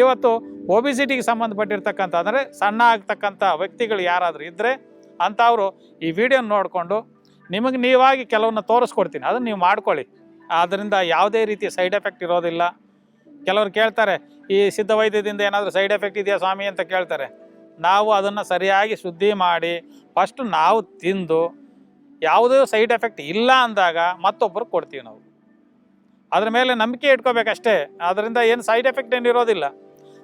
ಇವತ್ತು ಒಬಿಸಿಟಿಗೆ ಸಂಬಂಧಪಟ್ಟಿರ್ತಕ್ಕಂಥ, ಅಂದರೆ ಸಣ್ಣ ಆಗ್ತಕ್ಕಂಥ ವ್ಯಕ್ತಿಗಳು ಯಾರಾದರೂ ಇದ್ದರೆ ಅಂಥವರು ಈ ವಿಡಿಯೋ ನೋಡಿಕೊಂಡು ನಿಮಗೆ ನೀವಾಗಿ ಕೆಲವನ್ನ ತೋರಿಸ್ಕೊಡ್ತೀನಿ. ಅದನ್ನು ನೀವು ಮಾಡ್ಕೊಳ್ಳಿ. ಆದ್ದರಿಂದ ಯಾವುದೇ ರೀತಿ ಸೈಡ್ ಎಫೆಕ್ಟ್ ಇರೋದಿಲ್ಲ. ಕೆಲವರು ಕೇಳ್ತಾರೆ, ಈ ಸಿದ್ಧ ವೈದ್ಯದಿಂದ ಏನಾದರೂ ಸೈಡ್ ಎಫೆಕ್ಟ್ ಇದೆಯಾ ಸ್ವಾಮಿ ಅಂತ ಕೇಳ್ತಾರೆ. ನಾವು ಅದನ್ನು ಸರಿಯಾಗಿ ಶುದ್ಧಿ ಮಾಡಿ ಫಸ್ಟು ನಾವು ತಿಂದು ಯಾವುದೇ ಸೈಡ್ ಎಫೆಕ್ಟ್ ಇಲ್ಲ ಅಂದಾಗ ಮತ್ತೊಬ್ಬರು ಕೊಡ್ತೀವಿ ನಾವು. ಅದ್ರ ಮೇಲೆ ನಂಬಿಕೆ ಇಟ್ಕೋಬೇಕಷ್ಟೇ. ಅದರಿಂದ ಏನು ಸೈಡ್ ಎಫೆಕ್ಟ್ ಏನು ಇರೋದಿಲ್ಲ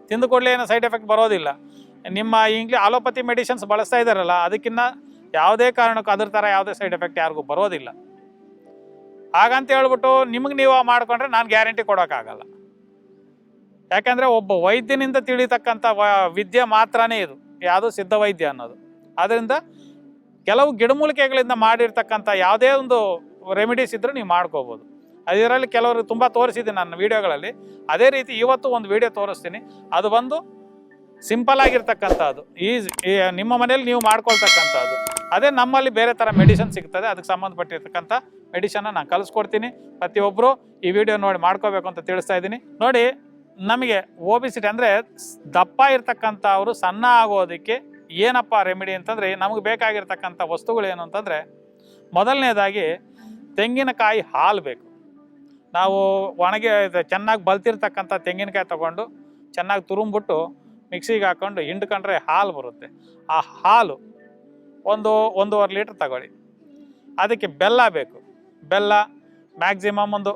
ತಿಂದು ಕೂಡಲೇ ಏನು ಸೈಡ್ ಎಫೆಕ್ಟ್ ಬರೋದಿಲ್ಲ. ನಿಮ್ಮ ಈಗಲಿ ಆಲೋಪತಿ ಮೆಡಿಸಿನ್ಸ್ ಬಳಸ್ತಾ ಇದ್ದಾರಲ್ಲ ಅದಕ್ಕಿಂತ ಯಾವುದೇ ಕಾರಣಕ್ಕೂ ಅದ್ರ ಥರ ಯಾವುದೇ ಸೈಡ್ ಎಫೆಕ್ಟ್ ಯಾರಿಗೂ ಬರೋದಿಲ್ಲ. ಹಾಗಂತ ಹೇಳ್ಬಿಟ್ಟು ನಿಮಗೆ ನೀವು ಮಾಡಿಕೊಂಡ್ರೆ ನಾನು ಗ್ಯಾರಂಟಿ ಕೊಡೋಕ್ಕಾಗಲ್ಲ. ಯಾಕೆಂದರೆ ಒಬ್ಬ ವೈದ್ಯನಿಂದ ತಿಳಿತಕ್ಕಂಥ ವಿದ್ಯೆ ಮಾತ್ರನೇ ಇದು. ಯಾವುದು ಸಿದ್ಧ ವೈದ್ಯ ಅನ್ನೋದು. ಆದ್ದರಿಂದ ಕೆಲವು ಗಿಡಮೂಲಿಕೆಗಳಿಂದ ಮಾಡಿರ್ತಕ್ಕಂಥ ಯಾವುದೇ ಒಂದು ರೆಮಿಡೀಸ್ ಇದ್ದರೂ ನೀವು ಮಾಡ್ಕೋಬೋದು. ಅದರಲ್ಲಿ ಕೆಲವರು ತುಂಬ ತೋರಿಸಿದ್ದೀನಿ ನನ್ನ ವೀಡಿಯೋಗಳಲ್ಲಿ. ಅದೇ ರೀತಿ ಇವತ್ತು ಒಂದು ವಿಡಿಯೋ ತೋರಿಸ್ತೀನಿ. ಅದು ಬಂದು ಸಿಂಪಲ್ ಆಗಿರ್ತಕ್ಕಂಥದ್ದು. ಈಸಿ ನಿಮ್ಮ ಮನೇಲಿ ನೀವು ಮಾಡ್ಕೊಳ್ತಕ್ಕಂಥದ್ದು. ಅದೇ ನಮ್ಮಲ್ಲಿ ಬೇರೆ ಥರ ಮೆಡಿಸನ್ ಸಿಗ್ತದೆ. ಅದಕ್ಕೆ ಸಂಬಂಧಪಟ್ಟಿರ್ತಕ್ಕಂಥ ಮೆಡಿಸನ್ನ ನಾನು ಕಲಿಸ್ಕೊಡ್ತೀನಿ. ಪ್ರತಿಯೊಬ್ಬರು ಈ ವಿಡಿಯೋ ನೋಡಿ ಮಾಡ್ಕೋಬೇಕು ಅಂತ ತಿಳಿಸ್ತಾ ಇದ್ದೀನಿ. ನೋಡಿ, ನಮಗೆ ಓಬಿಸಿಟಿ ಅಂದರೆ ದಪ್ಪ ಇರ್ತಕ್ಕಂಥವ್ರು ಸಣ್ಣ ಆಗೋದಕ್ಕೆ ಏನಪ್ಪ ರೆಮಿಡಿ ಅಂತಂದರೆ ನಮಗೆ ಬೇಕಾಗಿರ್ತಕ್ಕಂಥ ಏನು ಅಂತಂದರೆ ಮೊದಲನೇದಾಗಿ ತೆಂಗಿನಕಾಯಿ ಹಾಲು ಬೇಕು. ನಾವು ಒಣಗಿ ಚೆನ್ನಾಗಿ ಬಲ್ತಿರ್ತಕ್ಕಂಥ ತೆಂಗಿನಕಾಯಿ ತಗೊಂಡು ಚೆನ್ನಾಗಿ ತುರುಂಬಿಟ್ಟು ಮಿಕ್ಸಿಗೆ ಹಾಕ್ಕೊಂಡು ಹಿಂಡ್ಕೊಂಡ್ರೆ ಹಾಲು ಬರುತ್ತೆ. ಆ ಹಾಲು ಒಂದು ಒಂದೂವರೆ ಲೀಟ್ರ್ ತಗೊಳ್ಳಿ. ಅದಕ್ಕೆ ಬೆಲ್ಲ ಬೇಕು. ಬೆಲ್ಲ ಮ್ಯಾಕ್ಸಿಮಮ್ ಒಂದು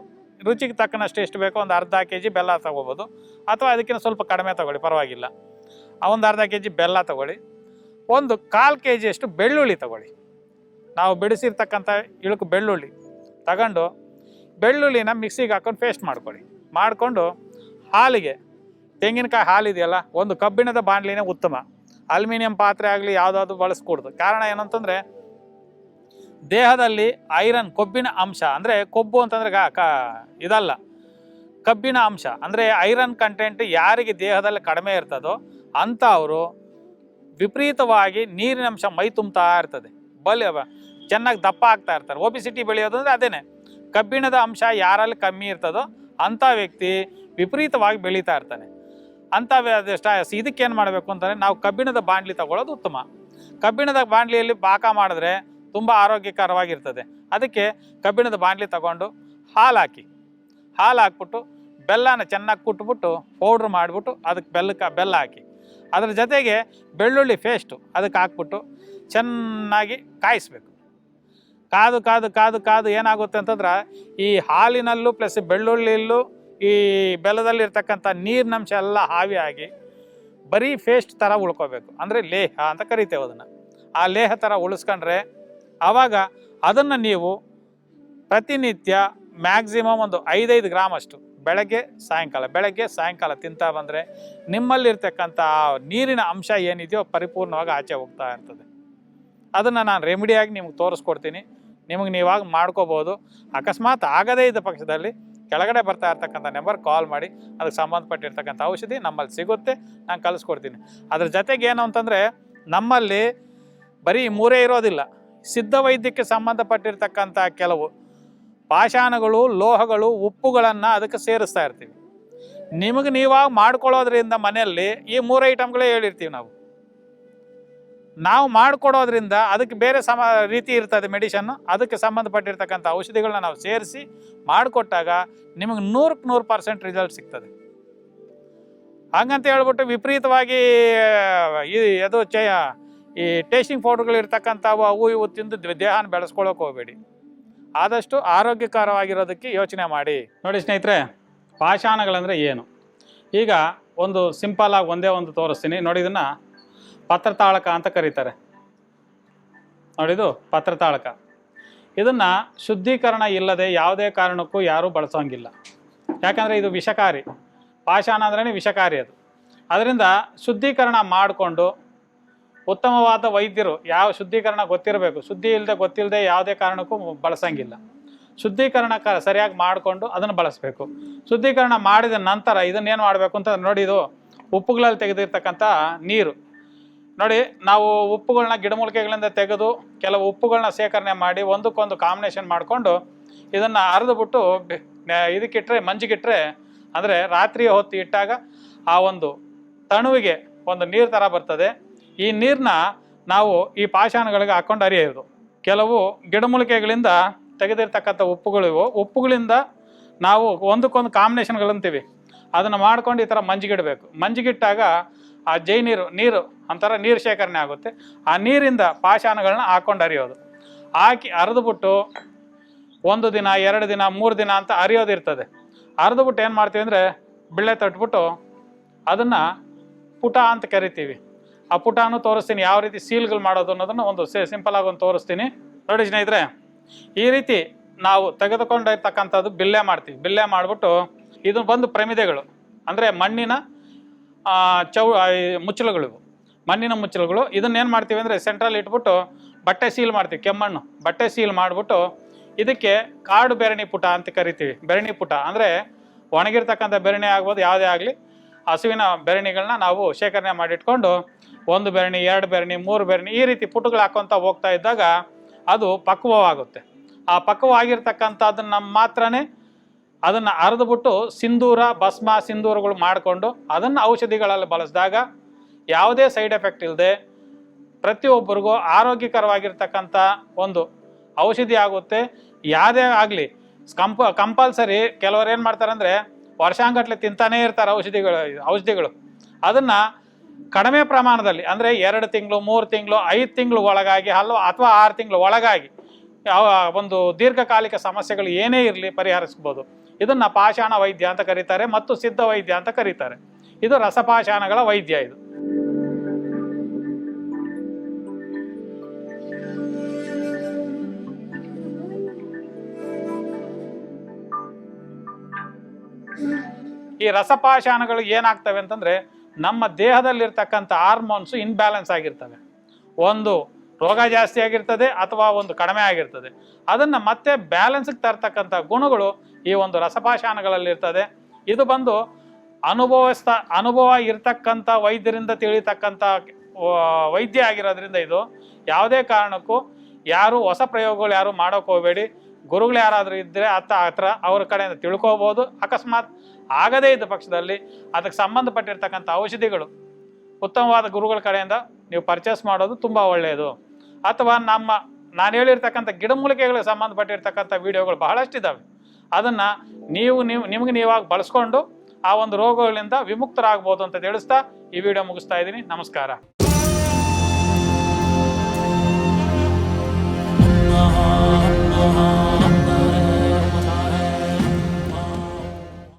ರುಚಿಗೆ ತಕ್ಕನಷ್ಟು ಎಷ್ಟು ಬೇಕೋ ಒಂದು ಅರ್ಧ ಕೆ ಜಿ ಬೆಲ್ಲ ತಗೋಬೋದು. ಅಥವಾ ಅದಕ್ಕಿಂತ ಸ್ವಲ್ಪ ಕಡಿಮೆ ತಗೊಳ್ಳಿ, ಪರವಾಗಿಲ್ಲ. ಒಂದು ಅರ್ಧ ಕೆ ಜಿ ಬೆಲ್ಲ ತಗೊಳ್ಳಿ. ಒಂದು ಕಾಲು ಕೆ ಜಿಯಷ್ಟು ಬೆಳ್ಳುಳ್ಳಿ ತಗೊಳ್ಳಿ. ನಾವು ಬಿಡಿಸಿರ್ತಕ್ಕಂಥ ಇಳುಕು ಬೆಳ್ಳುಳ್ಳಿ ತಗೊಂಡು ಬೆಳ್ಳುಳ್ಳಿನ ಮಿಕ್ಸಿಗೆ ಹಾಕೊಂಡು ಪೇಸ್ಟ್ ಮಾಡ್ಕೊಳ್ಳಿ. ಮಾಡಿಕೊಂಡು ಹಾಲಿಗೆ, ತೆಂಗಿನಕಾಯಿ ಹಾಲಿದೆಯಲ್ಲ ಒಂದು ಕಬ್ಬಿಣದ ಬಾಣಲಿನೇ ಉತ್ತಮ. ಅಲ್ಯೂಮಿನಿಯಂ ಪಾತ್ರೆ ಆಗಲಿ ಯಾವುದಾದ್ರು ಬಳಸ್ಕೊಡ್ದು ಕಾರಣ ಏನಂತಂದರೆ, ದೇಹದಲ್ಲಿ ಐರನ್ ಕೊಬ್ಬಿನ ಅಂಶ, ಅಂದರೆ ಕೊಬ್ಬು ಅಂತಂದರೆ ಕ ಇದಲ್ಲ, ಕಬ್ಬಿನ ಅಂಶ, ಅಂದರೆ ಐರನ್ ಕಂಟೆಂಟ್ ಯಾರಿಗೆ ದೇಹದಲ್ಲಿ ಕಡಿಮೆ ಇರ್ತದೋ ಅಂಥವರು ವಿಪರೀತವಾಗಿ ನೀರಿನ ಅಂಶ ಮೈ ತುಂಬ್ತಾ ಇರ್ತದೆ. ಬಲಿ ಚೆನ್ನಾಗಿ ದಪ್ಪ ಆಗ್ತಾ ಇರ್ತಾರೆ. ಒಬಿಸಿಟಿ ಬೆಳೆಯೋದು ಅಂದರೆ ಅದೇನೆ. ಕಬ್ಬಿಣದ ಅಂಶ ಯಾರಲ್ಲಿ ಕಮ್ಮಿ ಇರ್ತದೋ ಅಂಥ ವ್ಯಕ್ತಿ ವಿಪರೀತವಾಗಿ ಬೆಳೀತಾ ಇರ್ತಾನೆ. ಅಂಥ ಇದಕ್ಕೆ ಏನು ಮಾಡಬೇಕು ಅಂತಂದರೆ ನಾವು ಕಬ್ಬಿಣದ ಬಾಂಡ್ಲಿ ತಗೊಳ್ಳೋದು ಉತ್ತಮ. ಕಬ್ಬಿಣದ ಬಾಂಡ್ಲಿಯಲ್ಲಿ ಪಾಕ ಮಾಡಿದ್ರೆ ತುಂಬ ಆರೋಗ್ಯಕರವಾಗಿರ್ತದೆ. ಅದಕ್ಕೆ ಕಬ್ಬಿಣದ ಬಾಂಡ್ಲಿ ತಗೊಂಡು ಹಾಲು ಹಾಕಿ ಹಾಲು ಹಾಕ್ಬಿಟ್ಟು ಬೆಲ್ಲನ ಚೆನ್ನಾಗಿ ಕುಟ್ಬಿಟ್ಟು ಪೌಡ್ರ್ ಮಾಡಿಬಿಟ್ಟು ಅದಕ್ಕೆ ಬೆಲ್ಲಕ್ಕೆ ಬೆಲ್ಲ ಹಾಕಿ. ಅದ್ರ ಜೊತೆಗೆ ಬೆಳ್ಳುಳ್ಳಿ ಫೇಸ್ಟು ಅದಕ್ಕೆ ಹಾಕ್ಬಿಟ್ಟು ಚೆನ್ನಾಗಿ ಕಾಯಿಸ್ಬೇಕು. ಕಾದು ಕಾದು ಕಾದು ಕಾದು ಏನಾಗುತ್ತೆ ಅಂತಂದ್ರೆ ಈ ಹಾಲಿನಲ್ಲೂ ಪ್ಲಸ್ ಬೆಳ್ಳುಳ್ಳಿಯಲ್ಲೂ ಈ ಬೆಲ್ಲದಲ್ಲಿರ್ತಕ್ಕಂಥ ನೀರಿನಂಶ ಎಲ್ಲ ಹಾವಿಯಾಗಿ ಬರೀ ಫೇಸ್ಟ್ ಥರ ಉಳ್ಕೋಬೇಕು. ಅಂದರೆ ಲೇಹ ಅಂತ ಕರಿತೇವೆ ಅದನ್ನು. ಆ ಲೇಹ ಥರ ಉಳಿಸ್ಕೊಂಡ್ರೆ ಆವಾಗ ಅದನ್ನು ನೀವು ಪ್ರತಿನಿತ್ಯ ಮ್ಯಾಕ್ಸಿಮಮ್ ಒಂದು ಐದೈದು ಗ್ರಾಮ್ ಅಷ್ಟು ಬೆಳಗ್ಗೆ, ಸಾಯಂಕಾಲ. ಬೆಳಗ್ಗೆ, ಸಾಯಂಕಾಲ ತಿಂತಾ ಬಂದರೆ ನಿಮ್ಮಲ್ಲಿರ್ತಕ್ಕಂಥ ನೀರಿನ ಅಂಶ ಏನಿದೆಯೋ ಪರಿಪೂರ್ಣವಾಗಿ ಆಚೆ ಹೋಗ್ತಾ ಇರ್ತದೆ. ಅದನ್ನು ನಾನು ರೆಮಿಡಿಯಾಗಿ ನಿಮ್ಗೆ ತೋರಿಸ್ಕೊಡ್ತೀನಿ. ನಿಮಗೆ ನೀವಾಗ ಮಾಡ್ಕೋಬೋದು. ಅಕಸ್ಮಾತ್ ಆಗದೇ ಇದ್ದ ಪಕ್ಷದಲ್ಲಿ ಕೆಳಗಡೆ ಬರ್ತಾ ಇರ್ತಕ್ಕಂಥ ನಂಬರ್ ಕಾಲ್ ಮಾಡಿ ಅದಕ್ಕೆ ಸಂಬಂಧಪಟ್ಟಿರ್ತಕ್ಕಂಥ ಔಷಧಿ ನಮ್ಮಲ್ಲಿ ಸಿಗುತ್ತೆ, ನಾನು ಕಲಿಸ್ಕೊಡ್ತೀನಿ ಅದ್ರ ಜೊತೆಗೆ ಏನು ಅಂತಂದರೆ, ನಮ್ಮಲ್ಲಿ ಬರೀ ಮೂರೇ ಇರೋದಿಲ್ಲ. ಸಿದ್ಧ ವೈದ್ಯಕ್ಕೆ ಸಂಬಂಧಪಟ್ಟಿರ್ತಕ್ಕಂಥ ಕೆಲವು ಪಾಷಾಣಗಳು, ಲೋಹಗಳು, ಉಪ್ಪುಗಳನ್ನು ಅದಕ್ಕೆ ಸೇರಿಸ್ತಾ ಇರ್ತೀವಿ. ನಿಮಗೆ ನೀವಾಗ ಮಾಡ್ಕೊಳ್ಳೋದ್ರಿಂದ ಮನೆಯಲ್ಲಿ ಈ ಮೂರು ಐಟಮ್ಗಳೇ ಹೇಳಿರ್ತೀವಿ ನಾವು. ನಾವು ಮಾಡಿಕೊಡೋದ್ರಿಂದ ಅದಕ್ಕೆ ಬೇರೆ ಸಮ ರೀತಿ ಇರ್ತದೆ ಮೆಡಿಷನ್ನು. ಅದಕ್ಕೆ ಸಂಬಂಧಪಟ್ಟಿರ್ತಕ್ಕಂಥ ಔಷಧಿಗಳನ್ನ ನಾವು ಸೇರಿಸಿ ಮಾಡಿಕೊಟ್ಟಾಗ ನಿಮಗೆ ನೂರಕ್ಕೆ ನೂರು ಪರ್ಸೆಂಟ್ ರಿಸಲ್ಟ್ ಸಿಗ್ತದೆ. ಹಂಗಂತ ಹೇಳ್ಬಿಟ್ಟು ವಿಪರೀತವಾಗಿ, ಈ ಅದು ಚ, ಈ ಟೇಸ್ಟಿಂಗ್ ಪೌಡ್ರ್ಗಳು ಇರ್ತಕ್ಕಂಥವು ಅವು ಇವು ತಿಂದು ದೇಹನ ಬೆಳೆಸ್ಕೊಳ್ಳೋಕೆ ಹೋಗಬೇಡಿ. ಆದಷ್ಟು ಆರೋಗ್ಯಕರವಾಗಿರೋದಕ್ಕೆ ಯೋಚನೆ ಮಾಡಿ. ನೋಡಿ ಸ್ನೇಹಿತರೆ, ಪಾಷಾಣಗಳಂದರೆ ಏನು? ಈಗ ಒಂದು ಸಿಂಪಲ್ ಆಗಿ ಒಂದೇ ಒಂದು ತೋರಿಸ್ತೀನಿ. ನೋಡಿ, ಇದನ್ನು ಪತ್ರತಾಳಕ ಅಂತ ಕರೀತಾರೆ. ನೋಡಿದು ಪತ್ರತಾಳಕ. ಇದನ್ನು ಶುದ್ಧೀಕರಣ ಇಲ್ಲದೆ ಯಾವುದೇ ಕಾರಣಕ್ಕೂ ಯಾರೂ ಬಳಸೋಂಗಿಲ್ಲ. ಯಾಕಂದರೆ ಇದು ವಿಷಕಾರಿ. ಪಾಷಾಣ ಅಂದ್ರೇ ವಿಷಕಾರಿ ಅದು. ಅದರಿಂದ ಶುದ್ಧೀಕರಣ ಮಾಡಿಕೊಂಡು ಉತ್ತಮವಾದ ವೈದ್ಯರು ಯಾವ ಶುದ್ಧೀಕರಣ ಗೊತ್ತಿರಬೇಕು. ಶುದ್ಧಿ ಇಲ್ಲದೆ ಗೊತ್ತಿಲ್ಲದೆ ಯಾವುದೇ ಕಾರಣಕ್ಕೂ ಬಳಸಂಗಿಲ್ಲ. ಶುದ್ಧೀಕರಣ ಕ ಸರಿಯಾಗಿ ಮಾಡಿಕೊಂಡು ಅದನ್ನು ಬಳಸಬೇಕು. ಶುದ್ಧೀಕರಣ ಮಾಡಿದ ನಂತರ ಇದನ್ನೇನು ಮಾಡಬೇಕು ಅಂತ ನೋಡಿ ಇದು ಉಪ್ಪುಗಳಲ್ಲಿ ತೆಗೆದಿರ್ತಕ್ಕಂಥ ನೀರು. ನೋಡಿ, ನಾವು ಉಪ್ಪುಗಳನ್ನ ಗಿಡಮೂಲಿಕೆಗಳಿಂದ ತೆಗೆದು ಕೆಲವು ಉಪ್ಪುಗಳನ್ನ ಸೇಕರಣೆ ಮಾಡಿ ಒಂದಕ್ಕೊಂದು ಕಾಂಬಿನೇಷನ್ ಮಾಡಿಕೊಂಡು ಇದನ್ನು ಅರೆದುಬಿಟ್ಟು ಇದಕ್ಕಿಟ್ರೆ, ಮಂಜಿಗಿಟ್ರೆ, ಅಂದರೆ ರಾತ್ರಿ ಹೊತ್ತು ಇಟ್ಟಾಗ ಆ ಒಂದು ತಣುವಿಗೆ ಒಂದು ನೀರು ಥರ ಬರ್ತದೆ. ಈ ನೀರನ್ನ ನಾವು ಈ ಪಾಷಾಣಗಳಿಗೆ ಹಾಕ್ಕೊಂಡು ಅರಿಯೋದು ಕೆಲವು ಗಿಡಮೂಲಿಕೆಗಳಿಂದ ತೆಗೆದಿರ್ತಕ್ಕಂಥ ಉಪ್ಪುಗಳಿವು ಉಪ್ಪುಗಳಿಂದ ನಾವು ಒಂದಕ್ಕೊಂದು ಕಾಂಬಿನೇಷನ್ಗಳಂತೀವಿ ಅದನ್ನು ಮಾಡ್ಕೊಂಡು ಈ ಥರ ಮಂಜಿಗಿಡಬೇಕು. ಮಂಜಿಗಿಟ್ಟಾಗ ಆ ಜೈ ನೀರು ನೀರು ಒಂಥರ ನೀರು ಶೇಖರಣೆ ಆಗುತ್ತೆ. ಆ ನೀರಿಂದ ಪಾಷಾಣಗಳನ್ನ ಹಾಕೊಂಡು ಅರಿಯೋದು ಹಾಕಿ ಅರೆದುಬಿಟ್ಟು ಒಂದು ದಿನ, ಎರಡು ದಿನ, ಮೂರು ದಿನ ಅಂತ ಅರಿಯೋದಿರ್ತದೆ ಅರೆದುಬಿಟ್ಟು ಏನು ಮಾಡ್ತೀವಿ ಅಂದರೆ ಬಿಳ್ಳೆ ತಟ್ಬಿಟ್ಟು ಅದನ್ನು ಪುಟ ಅಂತ ಕರಿತೀವಿ. ಆ ಪುಟಾನು ತೋರಿಸ್ತೀನಿ ಯಾವ ರೀತಿ ಸೀಲ್ಗಳು ಮಾಡೋದು ಅನ್ನೋದನ್ನು ಒಂದು ಸಿಂಪಲ್ ಆಗಿ ಒಂದು ತೋರಿಸ್ತೀನಿ. ನೋಡಿ ಸ್ನೇಹಿತರೆ, ಈ ರೀತಿ ನಾವು ತೆಗೆದುಕೊಂಡಿರ್ತಕ್ಕಂಥದ್ದು ಬಿಲ್ಲೆ ಮಾಡ್ತೀವಿ. ಬಿಲ್ಲೆ ಮಾಡಿಬಿಟ್ಟು ಇದು ಬಂದು ಪ್ರಮಿದೆಗಳು. ಅಂದರೆ ಮಣ್ಣಿನ ಚೌ ಆ, ಈ ಮುಚ್ಚಳುಗಳು ಇವು. ಮಣ್ಣಿನ ಮುಚ್ಚಳಗಳು. ಇದನ್ನ ಏನು ಮಾಡ್ತೀವಿ ಅಂದರೆ ಸೆಂಟ್ರಲ್ ಇಟ್ಬಿಟ್ಟು ಬಟ್ಟೆ ಸೀಲ್ ಮಾಡ್ತೀವಿ ಕೆಮ್ಮಣ್ಣು. ಬಟ್ಟೆ ಸೀಲ್ ಮಾಡಿಬಿಟ್ಟು ಇದಕ್ಕೆ ಕಾಡು ಬೆರಣಿ ಪುಟ ಅಂತ ಕರಿತೀವಿ. ಬೆರಣಿ ಪುಟ. ಅಂದರೆ ಒಣಗಿರ್ತಕ್ಕಂಥ ಬೆರಣಿ ಆಗ್ಬೋದು ಯಾವುದೇ ಆಗಲಿ. ಹಸುವಿನ ಬೆರಣಿಗಳನ್ನ ನಾವು ಶೇಖರಣೆ ಮಾಡಿಟ್ಕೊಂಡು ಒಂದು ಬೆರಣಿ ಎರಡು ಬೆರಣಿ ಮೂರು ಬೆರಣಿ ಈ ರೀತಿ ಪುಟಗಳು ಹಾಕ್ಕೊಂತ ಹೋಗ್ತಾ ಇದ್ದಾಗ ಅದು ಪಕ್ವವಾಗುತ್ತೆ. ಆ ಪಕ್ವವಾಗಿರ್ತಕ್ಕಂಥದ್ದನ್ನು ಮಾತ್ರನೇ ಅದನ್ನು ಅರೆದುಬಿಟ್ಟು ಸಿಂಧೂರ, ಭಸ್ಮ, ಸಿಂಧೂರಗಳು ಮಾಡಿಕೊಂಡು ಅದನ್ನು ಔಷಧಿಗಳಲ್ಲಿ ಬಳಸಿದಾಗ ಯಾವುದೇ ಸೈಡ್ ಎಫೆಕ್ಟ್ ಇಲ್ಲದೆ ಪ್ರತಿಯೊಬ್ಬರಿಗೂ ಆರೋಗ್ಯಕರವಾಗಿರ್ತಕ್ಕಂಥ ಒಂದು ಔಷಧಿ ಆಗುತ್ತೆ. ಯಾವುದೇ ಆಗಲಿ, ಕಂಪ, ಕಂಪಲ್ಸರಿ ಕೆಲವರು ಏನು ಮಾಡ್ತಾರೆ ಅಂದರೆ ವರ್ಷಾಂಗಟ್ಲೆ ತಿಂತಾನೇ ಇರ್ತಾರೆ ಔಷಧಿಗಳು ಔಷಧಿಗಳು. ಅದನ್ನು ಕಡಿಮೆ ಪ್ರಮಾಣದಲ್ಲಿ, ಅಂದರೆ ಎರಡು ತಿಂಗಳು, ಮೂರು ತಿಂಗಳು, ಐದು ತಿಂಗಳು ಒಳಗಾಗಿ ಹಲವು ಅಥವಾ ಆರು ತಿಂಗಳು ಒಳಗಾಗಿ ಒಂದು ದೀರ್ಘಕಾಲಿಕ ಸಮಸ್ಯೆಗಳು ಏನೇ ಇರಲಿ ಪರಿಹರಿಸ್ಬೋದು. ಇದನ್ನು ಪಾಷಾಣ ವೈದ್ಯ ಅಂತ ಕರೀತಾರೆ ಮತ್ತು ಸಿದ್ಧ ವೈದ್ಯ ಅಂತ ಕರೀತಾರೆ. ಇದು ರಸಪಾಷಾಣಗಳ ವೈದ್ಯ ಇದು. ಈ ರಸಪಾಷಾಣಗಳು ಏನಾಗ್ತವೆ ಅಂತಂದ್ರೆ ನಮ್ಮ ದೇಹದಲ್ಲಿರ್ತಕ್ಕಂಥ ಹಾರ್ಮೋನ್ಸ್ ಇನ್ಬ್ಯಾಲೆನ್ಸ್ ಆಗಿರ್ತವೆ. ಒಂದು ರೋಗ ಜಾಸ್ತಿ ಆಗಿರ್ತದೆ ಅಥವಾ ಒಂದು ಕಡಿಮೆ ಆಗಿರ್ತದೆ. ಅದನ್ನು ಮತ್ತೆ ಬ್ಯಾಲೆನ್ಸ್ಗೆ ತರ್ತಕ್ಕಂಥ ಗುಣಗಳು ಈ ಒಂದು ರಸಪಾಷಾಣಗಳಲ್ಲಿರ್ತದೆ ಇದು ಬಂದು ಅನುಭವಸ್ಥ, ಅನುಭವ ಇರ್ತಕ್ಕಂಥ ವೈದ್ಯರಿಂದ ತಿಳಿತಕ್ಕಂಥ ವೈದ್ಯ ಆಗಿರೋದ್ರಿಂದ ಇದು ಯಾವುದೇ ಕಾರಣಕ್ಕೂ ಯಾರು ಹೊಸ ಪ್ರಯೋಗಗಳು ಯಾರು ಮಾಡೋಕೆ ಹೋಗಬೇಡಿ. ಗುರುಗಳು ಯಾರಾದರೂ ಇದ್ದರೆ ಅತ್ತ ಹತ್ರ ಅವ್ರ ಕಡೆಯಿಂದ ತಿಳ್ಕೋಬೋದು. ಅಕಸ್ಮಾತ್ ಆಗದೇ ಇದ್ದ ಪಕ್ಷದಲ್ಲಿ ಅದಕ್ಕೆ ಸಂಬಂಧಪಟ್ಟಿರ್ತಕ್ಕಂಥ ಔಷಧಿಗಳು ಉತ್ತಮವಾದ ಗುರುಗಳ ಕಡೆಯಿಂದ ನೀವು ಪರ್ಚೇಸ್ ಮಾಡೋದು ತುಂಬ ಒಳ್ಳೆಯದು. ಅಥವಾ ನಮ್ಮ ನಾನು ಹೇಳಿರ್ತಕ್ಕಂಥ ಗಿಡಮೂಲಿಕೆಗಳಿಗೆ ಸಂಬಂಧಪಟ್ಟಿರ್ತಕ್ಕಂಥ ವಿಡಿಯೋಗಳು ಬಹಳಷ್ಟಿದ್ದಾವೆ ಅದನ್ನು ನೀವು ನೀವು ನಿಮಗೆ ನೀವಾಗ ಬಳಸ್ಕೊಂಡು ಆ ಒಂದು ರೋಗಗಳಿಂದ ವಿಮುಕ್ತರಾಗ್ಬೋದು ಅಂತ ತಿಳಿಸ್ತಾ ಈ ವಿಡಿಯೋ ಮುಗಿಸ್ತಾ ಇದ್ದೀನಿ. ನಮಸ್ಕಾರ.